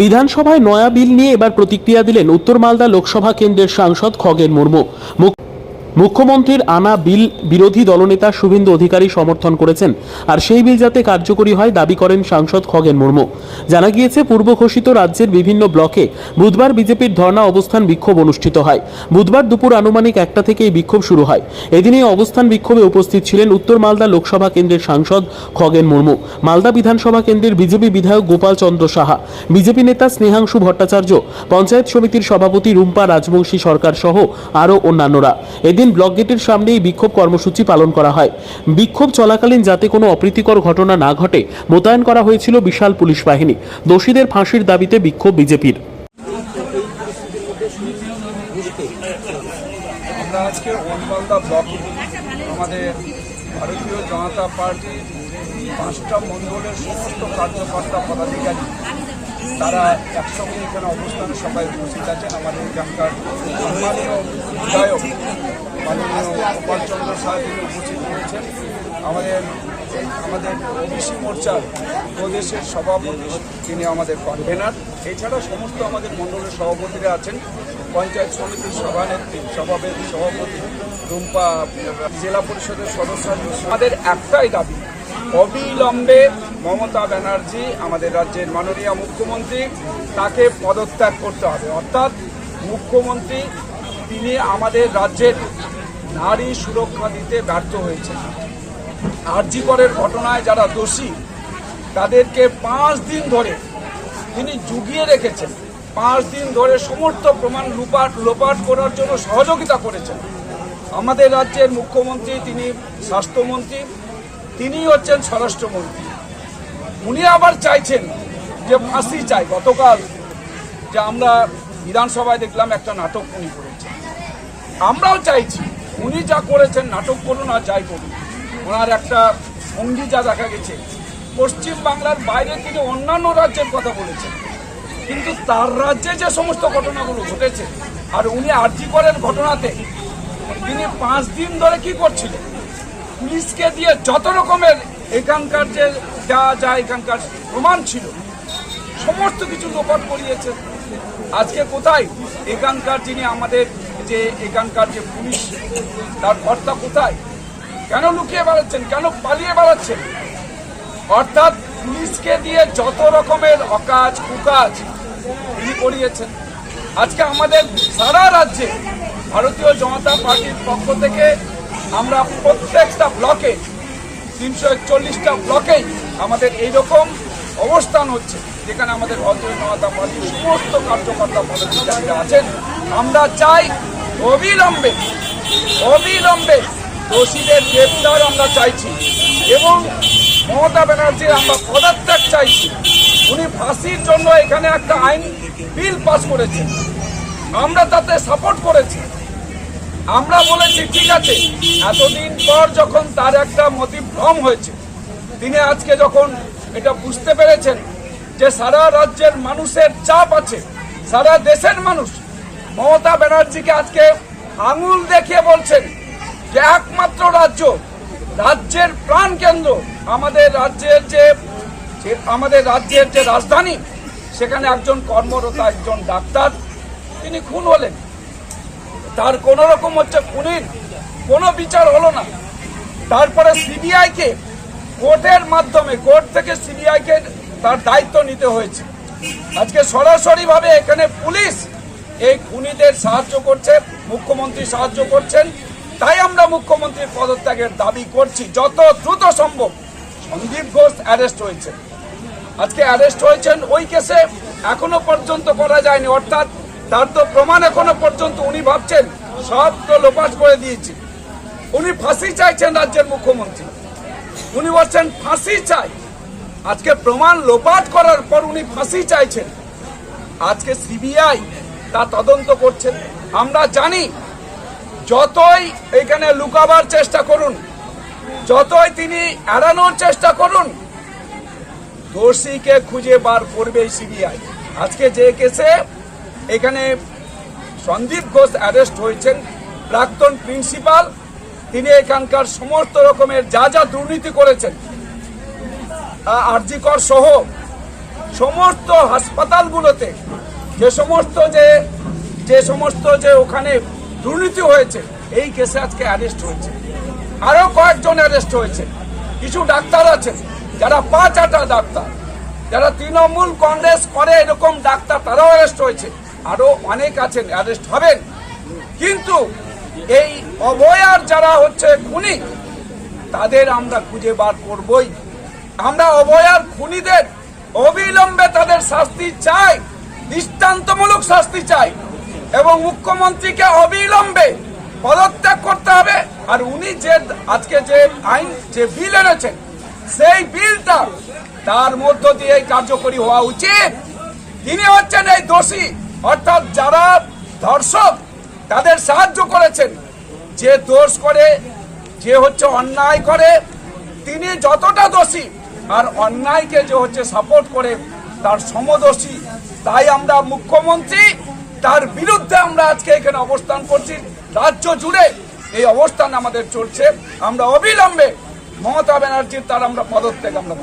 বিধানসভায় নয়া বিল নিয়ে এবার প্রতিক্রিয়া দিলেন উত্তর মালদা লোকসভা কেন্দ্রের সাংসদ খগেন মুর্মু। মুখ্যমন্ত্রীর আনা বিল বিরোধী দলনেতা শুভেন্দু অধিকারী সমর্থন করেছেন, আর সেই বিল যাতে কার্যকরী হয় দাবি করেন সাংসদ খগেন মুর্মু। জানা গিয়েছে, পূর্ব ঘোষিত রাজ্যের বিভিন্ন ব্লকে বুধবার বিজেপির ধর্ণা অবস্থান বিক্ষোভ অনুষ্ঠিত হয়। বুধবার দুপুর আনুমানিক একটা থেকে এই বিক্ষোভ শুরু হয়। এদিন এই অবস্থান বিক্ষোভে উপস্থিত ছিলেন উত্তর মালদা লোকসভা কেন্দ্রের সাংসদ খগেন মুর্মু, মালদা বিধানসভা কেন্দ্রের বিজেপি বিধায়ক গোপাল চন্দ্র সাহা, বিজেপি নেতা স্নেহাংশু ভট্টাচার্য, পঞ্চায়েত সমিতির সভাপতি রুম্পা রাজবংশী সরকার সহ আরও অন্যান্যরা। এদিন ব্লক গেটের সামনে এই বিক্ষোভ কর্মসূচি পালন করা হয়। বিক্ষোভ চলাকালীন যাতে কোনো অপ্রীতিকর ঘটনা না ঘটে, মোতায়েন করা হয়েছিল বিশাল পুলিশ বাহিনী। দোষীদের ফাঁসির দাবিতে বিক্ষোভ বিজেপির। আমরা আজকে ওনমালদা ব্লক, আমাদের ভারতীয় জনতা পার্টির পাঁচটা মণ্ডলের সমস্ত কার্যকর্তা পদাধিকারী, তারা একসঙ্গে এখানে অবস্থানে সবাই উপস্থিত আছেন। আমাদের এখানকার সম্মানীয় বিধায়ক মাননীয় গোপালচন্দ্র সাহা তিনি উপস্থিত রয়েছেন আমাদের আমাদের ওবিসি মোর্চার প্রদেশের সভাপতি, তিনি আমাদের কনভেনার এছাড়া সমস্ত আমাদের মণ্ডলের সভাপতিরা আছেন, পঞ্চায়েত সমিতির সভানেত্রী, সভাপতি সভাপতি রুম্পা জেলা পরিষদের সদস্য আমাদের একটাই দাবি, অবিলম্বে মমতা ব্যানার্জি আমাদের রাজ্যের মাননীয় মুখ্যমন্ত্রী, তাকে পদত্যাগ করতে হবে। অর্থাৎ মুখ্যমন্ত্রী, তিনি আমাদের রাজ্যের নারী সুরক্ষা দিতে ব্যর্থ হয়েছেন আরজিকরের ঘটনায় যারা দোষী, তাদেরকে পাঁচ দিন ধরে তিনি জুগিয়ে রেখেছেন। পাঁচ দিন ধরে সমস্ত প্রমাণ লুপাট, লোপাট করার জন্য সহযোগিতা করেছেন। আমাদের রাজ্যের মুখ্যমন্ত্রী, তিনি স্বাস্থ্যমন্ত্রী, তিনি হচ্ছেন স্বরাষ্ট্রমন্ত্রী। উনি আবার চাইছেন যে ফাঁসি চাই। গতকাল যে আমরা বিধানসভায় দেখলাম একটা নাটক উনি করেছেন। আমরাও চাইছি উনি যা করেছেন, নাটক করুন আর যাই করুন। ওনার একটা সঙ্গী যা দেখা গেছে, পশ্চিম বাংলার বাইরে তিনি অন্যান্য রাজ্যের কথা বলেছেন। কিন্তু তার রাজ্যে যে সমস্ত ঘটনাগুলো ঘটেছে, আর উনি আর্জি করেন ঘটনাতে, তিনি পাঁচ দিন ধরে কি করছিলেন? পুলিশকে দিয়ে যত রকমের এখানকার যে যা যা এখানকার প্রমাণ ছিল, সমস্ত কিছু লোপাট করিয়েছে আজকে কোথায়? এখানকার যিনি আমাদের যে এখানকার যে পুলিশ, তার কর্তা কোথায়? কেন লুকিয়ে বেড়াচ্ছেন? কেন পালিয়ে বেড়াচ্ছেন? অর্থাৎ পুলিশকে দিয়ে যত রকমের অকাজ কুকাজ তিনি করিয়েছেন। আজকে আমাদের সারা রাজ্যে ভারতীয় জনতা পার্টির পক্ষ থেকে আমরা প্রত্যেকটা ব্লকে, তিনশো একচল্লিশটা ব্লকেই আমাদের এইরকম অবস্থান হচ্ছে, যেখানে আমাদের ভারতীয় জনতা পার্টির সমস্ত কার্যকর্তা পদাধিকারীরা আছেন। আমরা চাই অবিলম্বে অবিলম্বে দোষীদের গ্রেপ্তার আমরা চাইছি এবং মমতা ব্যানার্জির আমরা পদত্যাগ চাইছি। উনি ফাঁসির জন্য এখানে একটা আইন বিল পাস করেছেন। আমরা তাতে সাপোর্ট করেছি। আমরা বলেছি, ঠিক আছে। এতদিন পর যখন তার একটা মতিভ্রম হয়েছে, তিনি আজকে যখন এটা বুঝতে পেরেছেন যে সারা রাজ্যের মানুষের চাপ আছে, সারা দেশের মানুষ মমতা ব্যানার্জিকে আজকে আঙুল দেখিয়ে বলছেন যে একমাত্র রাজ্য, রাজ্যের প্রাণ কেন্দ্র, আমাদের রাজ্যের যে আমাদের রাজ্যের যে রাজধানী, সেখানে একজন কর্মরত, একজন ডাক্তার। তিনি খুন হলেন। তার কোন রকম হচ্ছে খুনির কোনো বিচার হলো না। তারপরে সিবিআইকে কোর্টের মাধ্যমে, কোর্ট থেকে সিবিআইকে তার দায়িত্ব নিতে হয়েছে। আজকে সরাসরি ভাবে এখানে পুলিশ এই খুনিদের সাহায্য করছে মুখ্যমন্ত্রী সাহায্য করছেন। তাই আমরা মুখ্যমন্ত্রীর পদত্যাগের দাবি করছি, যত দ্রুত সম্ভব। সন্দীপ ঘোষ অ্যারেস্ট হয়েছে আজকে অ্যারেস্ট হয়েছেন ওই কেসে এখনও পর্যন্ত করা যায়নি। অর্থাৎ তার তো প্রমাণ এখনও পর্যন্ত উনি ভাবছেন, সব তো লোপাট করে দিয়েছি। উনি ফাঁসি চাইছেন রাজ্যের মুখ্যমন্ত্রী। উনি বলছেন, ফাঁসি চাই। আজকে প্রমাণ লোপাট করার পর উনি ফাঁসি চাইছেন। আজকে সিবিআই তা তদন্ত করছেন। আমরা জানি যতই এখানে লুকাবার চেষ্টা করুন, যতই তিনি এড়ানোর চেষ্টা করুন, দোষীকে খুঁজে বার করবে সিবিআই। আজকে যে কেসে এখানে সন্দীপ ঘোষ অ্যারেস্ট হয়েছেন, প্রাক্তন প্রিন্সিপাল, তিনি এখানকার সমস্ত রকমের যা যা দুর্নীতি করেছেন আরজিকর সহ সমস্ত হাসপাতালগুলোতে যে সমস্ত যে যে সমস্ত যে ওখানে দুর্নীতি হয়েছে, এই কেসে আজকে অ্যারেস্ট হয়েছে। আরও কয়েকজন অ্যারেস্ট হয়েছে। কিছু ডাক্তার আছে যারা পাঁচ আটা ডাক্তার। যারা তৃণমূল কংগ্রেস করে এরকম ডাক্তার, তারাও অ্যারেস্ট হয়েছে। আরও অনেক আছেন অ্যারেস্ট হবেন। কিন্তু এই অভয়ার যারা হচ্ছে খুনি, তাদের আমরা খুঁজে বার করবই। আমরা অভয়ার খুনিদের অবিলম্বে তাদের শাস্তি চাই। দৃষ্টান্তমূলক শাস্তি চাই এবং মুখ্যমন্ত্রীকে অবিলম্বে পদত্যাগ করতে হবে। আর উনি যে আজকে যে আইন, যে বিল এনেছেন, সেই বিলটা তার মধ্য দিয়ে কার্যকরী হওয়া উচিত। তিনি হচ্ছেন এই দোষী। অর্থাৎ যারা ধর্ষক, তাদের সাহায্য করেছেন। যে দোষ করে, যে হচ্ছে অন্যায় করে, তিনি যতটা দোষী, আর অন্যায়কে যে হচ্ছে সাপোর্ট করে, তার সমদোষী তাই আমরা মুখ্যমন্ত্রী, তার বিরুদ্ধে আমরা আজকে এখানে অবস্থান করছি রাজ্য জুড়ে এই অবস্থান আমাদের চলছে আমরা অবিলম্বে মমতা ব্যানার্জির তার আমরা পদত্যাগ আমরা।